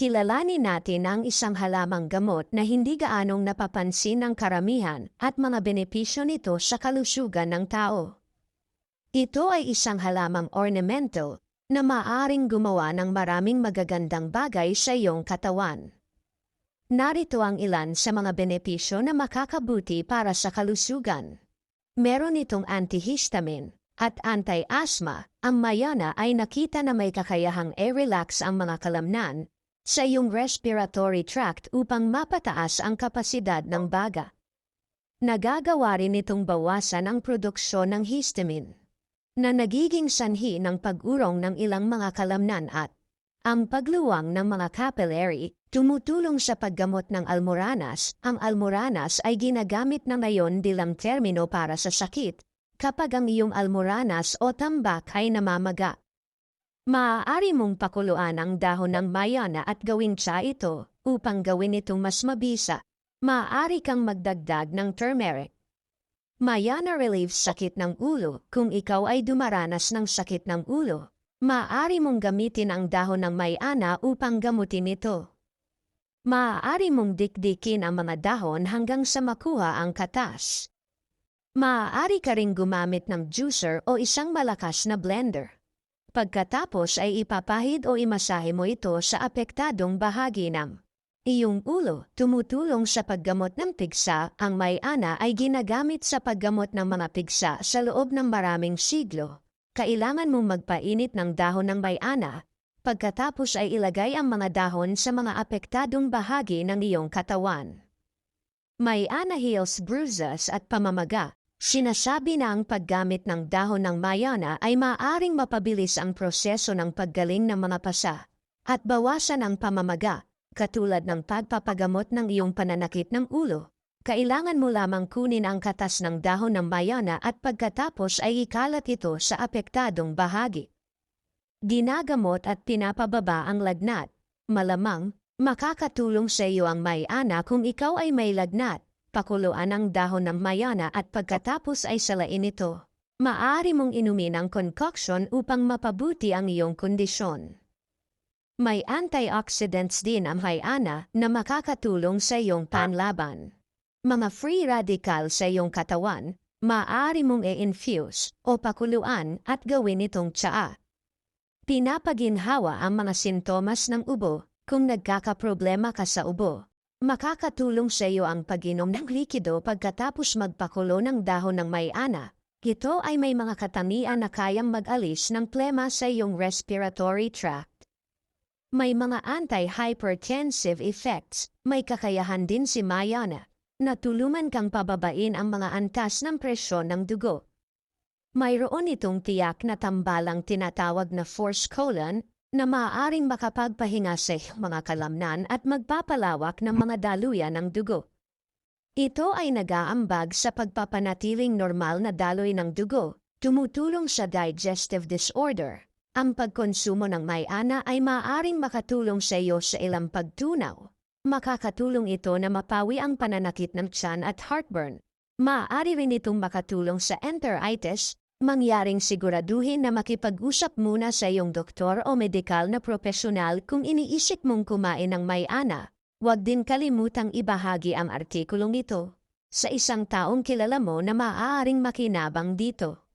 Kilalanin natin ang isang halamang gamot na hindi gaanong napapansin ng karamihan at mga benepisyo nito sa kalusugan ng tao. Ito ay isang halamang ornamental na maaring gumawa ng maraming magagandang bagay sa iyong katawan. Narito ang ilan sa mga benepisyo na makakabuti para sa kalusugan. Meron itong antihistamine at anti-asthma. Ang mayana ay nakita na may kakayahang i-relax ang mga kalamnan sa iyong respiratory tract upang mapataas ang kapasidad ng baga. Nagagawa rin itong bawasan ang produksyon ng histamine na nagiging sanhi ng pag-urong ng ilang mga kalamnan at ang pagluwang ng mga capillary tumutulong sa paggamot ng almoranas. Ang almoranas ay ginagamit na ngayon bilang termino para sa sakit kapag ang iyong almoranas o tambak ay namamaga. Maaari mong pakuluan ang dahon ng mayana at gawing tsa ito upang gawin itong mas mabisa. Maaari kang magdagdag ng turmeric. Mayana relieves sakit ng ulo kung ikaw ay dumaranas ng sakit ng ulo. Maaari mong gamitin ang dahon ng mayana upang gamutin ito. Maaari mong dikdikin ang mga dahon hanggang sa makuha ang katas. Maaari ka ring gumamit ng juicer o isang malakas na blender. Pagkatapos ay ipapahid o imasahe mo ito sa apektadong bahagi ng iyong ulo. Tumutulong sa paggamot ng pigsa, ang may-ana ay ginagamit sa paggamot ng mga pigsa sa loob ng maraming siglo. Kailangan mong magpainit ng dahon ng may-ana. Pagkatapos ay ilagay ang mga dahon sa mga apektadong bahagi ng iyong katawan. May-ana heals bruises at pamamaga. Sinasabi na ang paggamit ng dahon ng mayana ay maaring mapabilis ang proseso ng paggaling ng mga pasa at bawasan ang pamamaga, katulad ng pagpapagamot ng iyong pananakit ng ulo. Kailangan mo lamang kunin ang katas ng dahon ng mayana at pagkatapos ay ikalat ito sa apektadong bahagi. Ginagamot at pinapababa ang lagnat. Malamang, makakatulong sa iyo ang mayana kung ikaw ay may lagnat pakuluan ang dahon ng mayana at pagkatapos ay salain ito. Maaari mong inumin ang concoction upang mapabuti ang iyong kondisyon. May antioxidants din ang hayana na makakatulong sa iyong panlaban. Mga free radical sa iyong katawan, maaari mong i-infuse o pakuluan at gawin itong tsaa. Pinapaginhawa ang mga sintomas ng ubo kung nagkakaproblema ka sa ubo. Makakatulong sa iyo ang pag-inom ng likido pagkatapos magpakulo ng dahon ng may-ana. Ito ay may mga katamian na kayang mag-alis ng plema sa iyong respiratory tract. May mga anti-hypertensive effects. May kakayahan din si Mayana na tulungan kang pababain ang mga antas ng presyon ng dugo. Mayroon itong tiyak na tambalang tinatawag na force colon na maaaring makapagpahinga sa mga kalamnan at magpapalawak ng mga daluyan ng dugo. Ito ay nagaambag sa pagpapanatiling normal na daloy ng dugo, tumutulong sa digestive disorder. Ang pagkonsumo ng may-ana ay maaaring makatulong sa iyo sa ilang pagtunaw. Makakatulong ito na mapawi ang pananakit ng tiyan at heartburn. Maaari rin itong makatulong sa enteritis, Mangyaring siguraduhin na makipag-usap muna sa iyong doktor o medikal na profesional kung iniisip mong kumain ng may-ana. Huwag din kalimutang ibahagi ang artikulong ito sa isang taong kilala mo na maaaring makinabang dito.